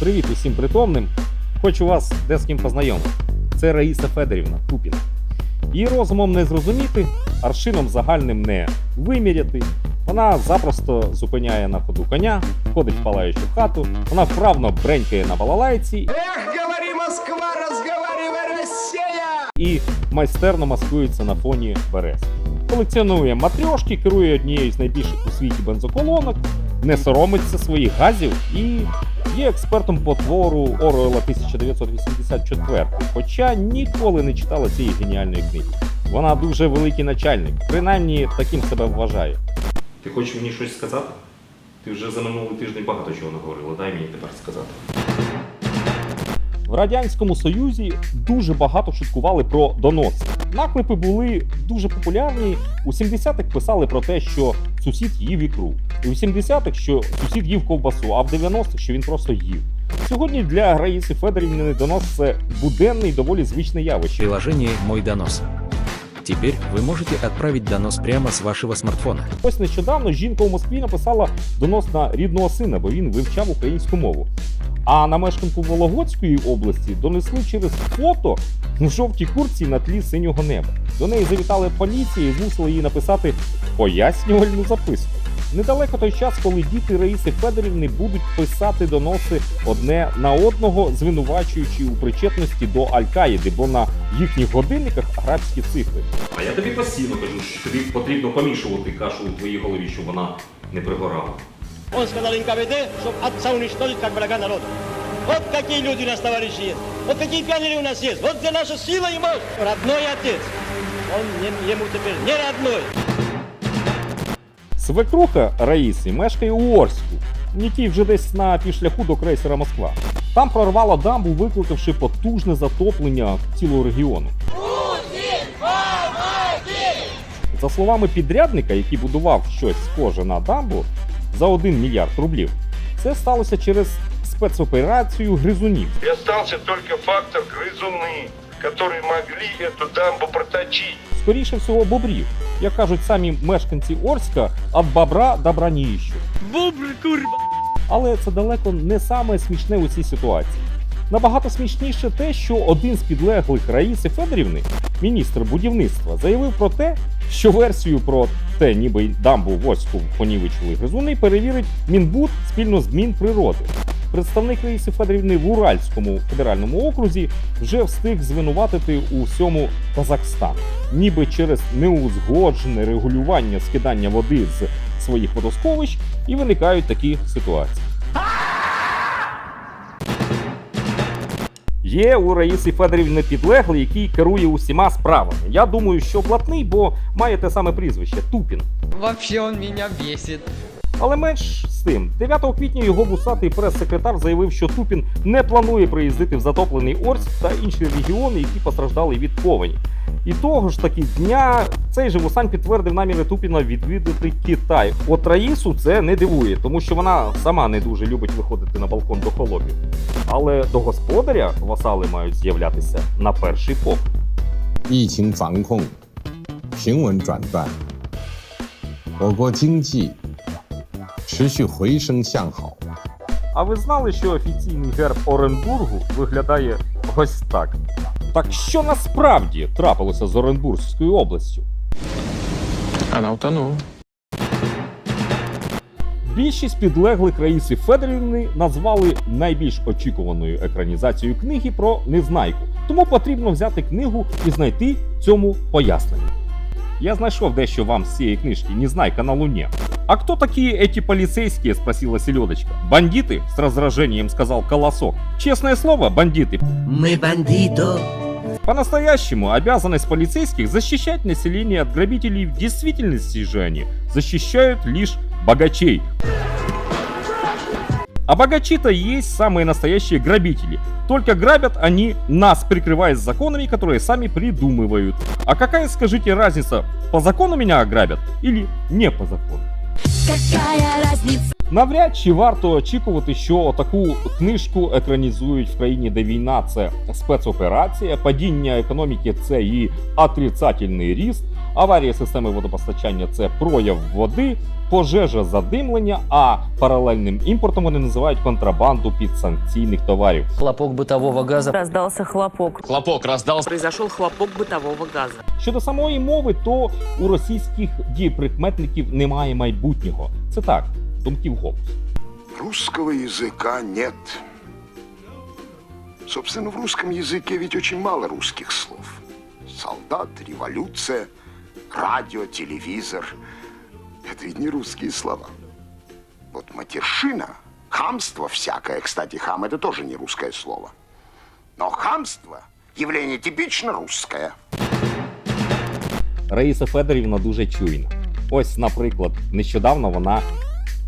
Привіт усім притомним. Хочу вас де з ким познайомити. Це Раїса Федорівна Тупіна. Її розумом не зрозуміти, аршином загальним не виміряти. Вона запросто зупиняє на ходу коня, входить в палаючу хату, вона вправно бренькає на балалайці Эх, говори, Москва, разговаривай, Россия! і майстерно маскується на фоні берез. Колекціонує матрьошки, керує однією з найбільших у світі бензоколонок, не соромиться своїх газів і є експертом по твору Оруела 1984, хоча ніколи не читала цієї геніальної книги. Вона дуже великий начальник, принаймні таким себе вважає. Ти хочеш мені щось сказати? Ти вже за минулий тиждень багато чого наговорила, дай мені тепер сказати. В Радянському Союзі дуже багато шуткували про доноси. Наклепи були дуже популярні. У 70-х писали про те, що сусід їв ікру. У 70-х, що сусід їв ковбасу, а в 90-х, що він просто їв. Сьогодні для Раїси Федорівни донос це буденне і доволі звичне явище. Приложение «Мой донос». Теперь вы можете отправить донос прямо с вашего смартфона. Ось нещодавно жінка у Москві написала донос на рідного сина, бо він вивчав українську мову. А на мешканку Вологодської області донесли через фото в жовтій курці на тлі синього неба. До неї завітали поліція і змусили її написати пояснювальну записку. Недалеко той час, коли діти Раїси Федорівни будуть писати доноси одне на одного, звинувачуючи у причетності до Аль-Каїди, бо на їхніх годинниках арабські цифри. А я тобі постійно кажу, що тобі потрібно помішувати кашу у твоїй голові, щоб вона не пригорала. Он сказал НКВД, чтобы отца уничтожить как врага народа. Вот какие люди у нас, товарищи, есть. Вот какие пионеры у нас есть. Вот где наша сила и мощь. Родной отец. Он не- ему теперь не родной. Свекруха Раїси мешкає у Орську, який вже десь на півшляху до крейсера Москва. Там прорвало дамбу, викликавши потужне затоплення цілого регіону. За словами підрядника, який будував щось схоже на дамбу за 1 мільярд рублів, це сталося через спецоперацію гризунів. И остался только фактор грызуны, которые могли эту дамбу проточить. Скоріше всього, бобрів. Як кажуть самі мешканці Орська, від бобра добра не іщуть. Бубр, курва. Але це далеко не саме смішне у цій ситуації. Набагато смішніше те, що один з підлеглих Раїси Федорівни, міністр будівництва, заявив про те, що версію про те, ніби дамбу Воську понівечили гризуни, перевірить Мінбуд спільно з Мінприроди. Представник Раїси Федорівни в Уральському федеральному окрузі вже встиг звинуватити у всьому Казахстан, ніби через неузгоджене регулювання скидання води з своїх водосховищ і виникають такі ситуації. Є у Раїси Федорівни підлеглий, який керує усіма справами. Я думаю, що блатний, бо має те саме прізвище Тупін. Вообще он меня бесит. Але менш з тим, 9 квітня його вусатий прес-секретар заявив, що Тупін не планує приїздити в затоплений Орськ та інші регіони, які постраждали від повені. І того ж таки дня цей же Вусань підтвердив наміри Тупіна відвідати Китай. От Раїсу це не дивує, тому що вона сама не дуже любить виходити на балкон до холопів. Але до господаря васали мають з'являтися на перший погляд. 疫情防控平稳转段，我国经济持续回升向好。 А ви знали, що офіційний герб Оренбургу виглядає ось так? Так що насправді трапилося з Оренбурзькою областю? Она утонула. Більшість підлеглих Раїси Федорівни назвали найбільш очікуваною екранізацією книги про Незнайку. Тому потрібно взяти книгу і знайти цьому пояснення. Я знайшов дещо вам з цієї книжки «Незнайка на Луне». «А кто такие эти полицейские?» – спросила Селедочка. «Бандиты?» – с раздражением сказал Колосок. «Честное слово, бандиты. Мы бандито. По-настоящему обязанность полицейских защищать население от грабителей. В действительности же они защищают лишь богачей. А богачи-то есть самые настоящие грабители. Только грабят они нас, прикрываясь законами, которые сами придумывают. А какая, скажите, разница, по закону меня ограбят или не по закону? Какая разница? Навряд чи варто очікувати, що таку книжку екранізують в країні, де війна це спецоперація, падіння економіки це її отрицательний ріст, Аварія системи водопостачання це прояв води, пожежа задимлення, а паралельним імпортом вони називають контрабанду підсанкційних товарів. Хлопок бытового газа. Раздался хлопок. Хлопок раздался. Произошел хлопок бытового газа. Щодо самої мови, то у російських дієприкметників немає майбутнього. Це так, думки вголос. Русского языка нет. Собственно, в русском языке ведь очень мало русских слов. Солдат, революция, радио, телевизор. Это ведь не русские слова. Вот матершина, хамство всякое, кстати, хам это тоже не русское слово. Но хамство явление типично русское. Раїса Федорівна дуже чуйна. Ось, наприклад, нещодавно вона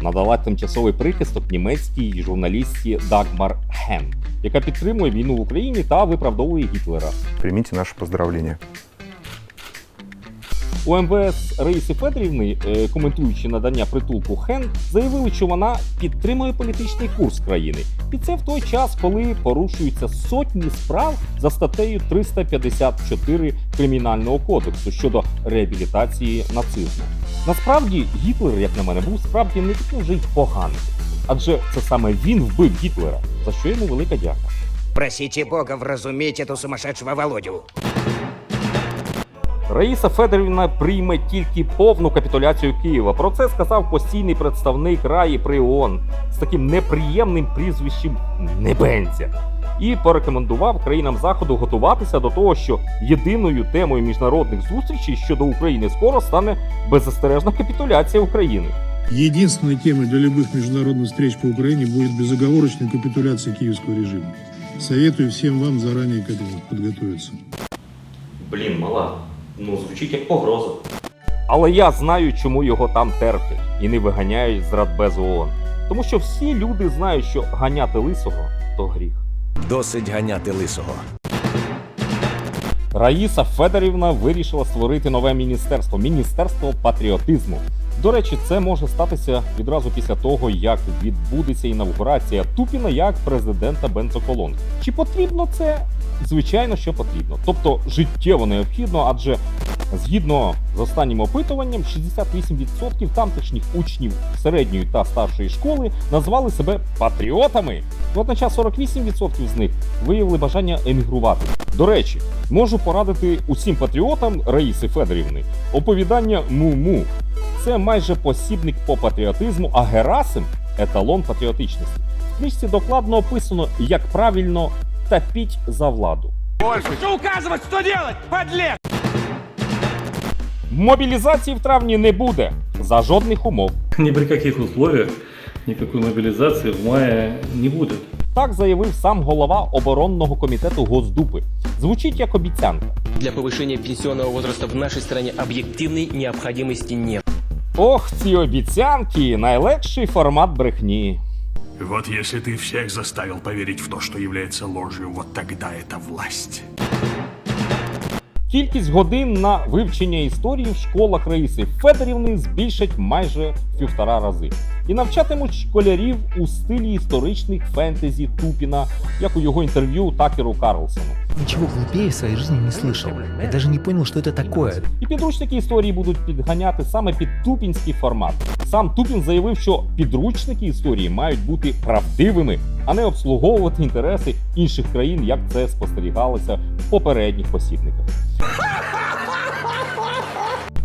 надала тимчасовий прихисток німецькій журналістці Дагмар Хен, яка підтримує війну в Україні та виправдовує Гітлера. Примите наше поздравление. У МВС Раїси Федорівни, е, коментуючи надання притулку Хен, заявили, що вона підтримує політичний курс країни. І це в той час, коли порушуються сотні справ за статтею 354 кримінального кодексу щодо реабілітації нацизму. Насправді Гітлер, як на мене, був справді не таким вже й поганим. Адже це саме він вбив Гітлера, за що йому велика дяка. Просите Бога вразуметь эту сумасшедшего Володю. Раїса Федорівна прийме тільки повну капітуляцію Києва. Про це сказав постійний представник Раї при ООН з таким неприємним прізвищем Небенця. І порекомендував країнам заходу готуватися до того, що єдиною темою міжнародних зустрічей щодо України скоро стане беззастережна капітуляція України. Единственной темой для любых международных встреч по Украине будет безоговорочная капитуляция киевского режима. Советую всем вам заранее к этому подготовиться. Блін, мала, ну звучить як погроза. Але я знаю, чому його там терплять і не виганяють з Радбезу ООН. Тому що всі люди знають, що ганяти лисого то гріх. Досить ганяти лисого. Раїса Федорівна вирішила створити нове міністерство міністерство патріотизму. До речі, це може статися відразу після того, як відбудеться інавгурація Тупіна як президента бензоколонки. Чи потрібно це? Звичайно, що потрібно. Тобто життєво необхідно, адже згідно з останнім опитуванням, 68% тамтешніх учнів середньої та старшої школи назвали себе патріотами. Водночас 48% з них виявили бажання емігрувати. До речі, можу порадити усім патріотам Раїси Федорівни оповідання Му-Му. Це майже посібник по патріотизму, а Герасим еталон патріотичності. В книжці докладно описано, як правильно топіть за владу. Что указывать, что делать, подлец! Мобілізації в травні не буде за жодних умов. Ни при каких условиях никакой мобилизации в мае не будет. Так заявив сам голова оборонного комітету Госдупи. Звучить як обіцянка. Для повышения пенсионного возраста в нашей стране объективной необходимости нет. Ох, ці обіцянки найлегший формат брехні. Вот если ты всех заставил поверить в то, что является ложью, вот тогда это власть. Кількість годин на вивчення історії в школах Раїси Федорівни збільшать майже в півтора рази. І навчатимуть школярів у стилі історичних фентезі Тупіна, як у його інтерв'ю Такеру Карлсону. Ничего глупее в своей жизни не слышал. Я даже не понял, что это такое. І підручники історії будуть підганяти саме під тупінський формат. Сам Тупін заявив, що підручники історії мають бути правдивими, а не обслуговувати інтереси інших країн, як це спостерігалося в попередніх посібниках.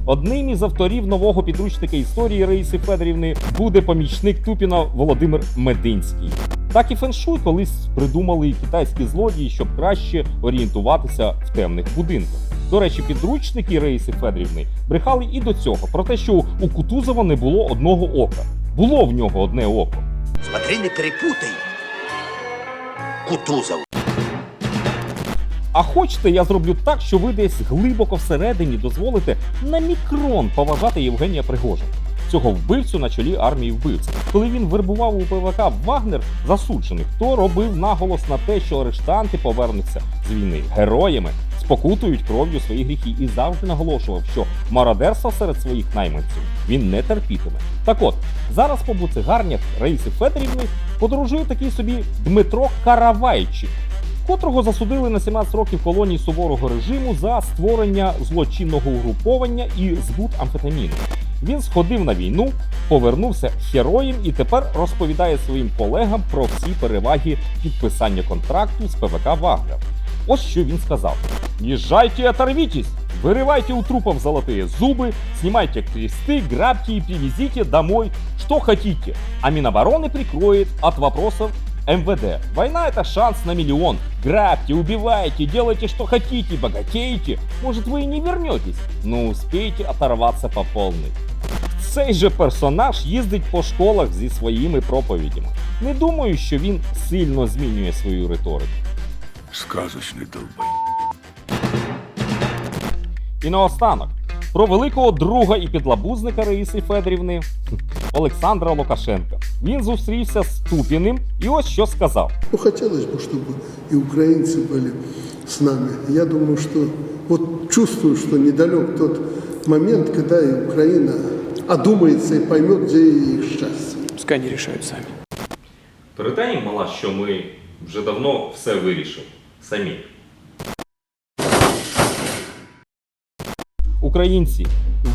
Одним із авторів нового підручника історії Раїси Федорівни буде помічник Тупіна Володимир Мединський. Так і феншуй колись придумали китайські злодії, щоб краще орієнтуватися в темних будинках. До речі, підручники Раїси Федорівни брехали і до цього про те, що у Кутузова не було одного ока. Було в нього одне око. Смотри, не перепутай. Кутузов. А хочете, я зроблю так, що ви десь глибоко всередині дозволите на мікрон поважати Євгенія Пригожина, цього вбивцю на чолі армії вбивць. Коли він вербував у ПВК Вагнер засуджених, то робив наголос на те, що арештанти повернуться з війни героями, спокутують кров'ю свої гріхи, і завжди наголошував, що мародерства серед своїх найманців він не терпітиме. Так от зараз по буцегарнях Раїси Федорівни подорожує такий собі Дмитро Каравайчик котрого засудили на 17 років колонії суворого режиму за створення злочинного угруповання і збут амфетаміну. Він сходив на війну, повернувся героєм і тепер розповідає своїм колегам про всі переваги підписання контракту з ПВК Вагнер. Ось що він сказав: Езжайте и оторвитесь! Вырывайте у трупов золотые зубы, снимайте кресты, грабьте и привезите домой, что хотите. А Минобороны прикроет от вопросов МВД. Война это шанс на миллион. Грабьте, убивайте, делайте что хотите, богатейте. Может вы и не вернетесь, но успеете оторваться по полной. Цей же персонаж їздить по школах зі своїми проповідями. Не думаю, що він сильно змінює свою риторику. Сказочный долбай. І наостанок про великого друга і підлабузника Раїси Федорівни Олександра Лукашенка. Він зустрівся з Тупіним і ось що сказав. Ну, хотелось бы, чтобы и украинцы были с нами. Я думаю, что вот чувствую, что недалек тот момент, когда и Украина одумается и поймет, где их счастье. Пускай они решают сами. Передай їм, мала, що ми вже давно все вирішили самі. Українці,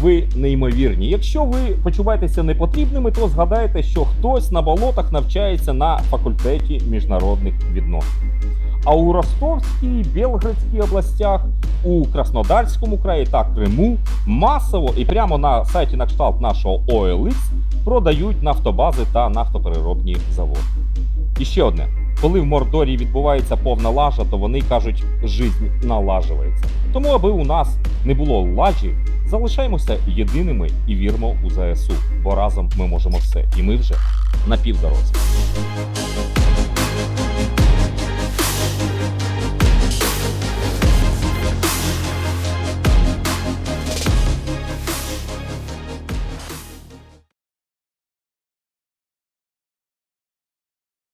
ви неймовірні. Якщо ви почуваєтеся непотрібними, то згадайте, що хтось на болотах навчається на факультеті міжнародних відносин. А у Ростовській, Білградській областях, у Краснодарському краї та Криму масово і прямо на сайті на кшталт нашого OLX продають нафтобази та нафтопереробні заводи. І ще одне: коли в Мордорі відбувається повна лажа, то вони кажуть, жизнь налажується. Тому, аби у нас не було лажі, залишаємося єдиними і віримо у ЗСУ, бо разом ми можемо все. І ми вже на півдорозі.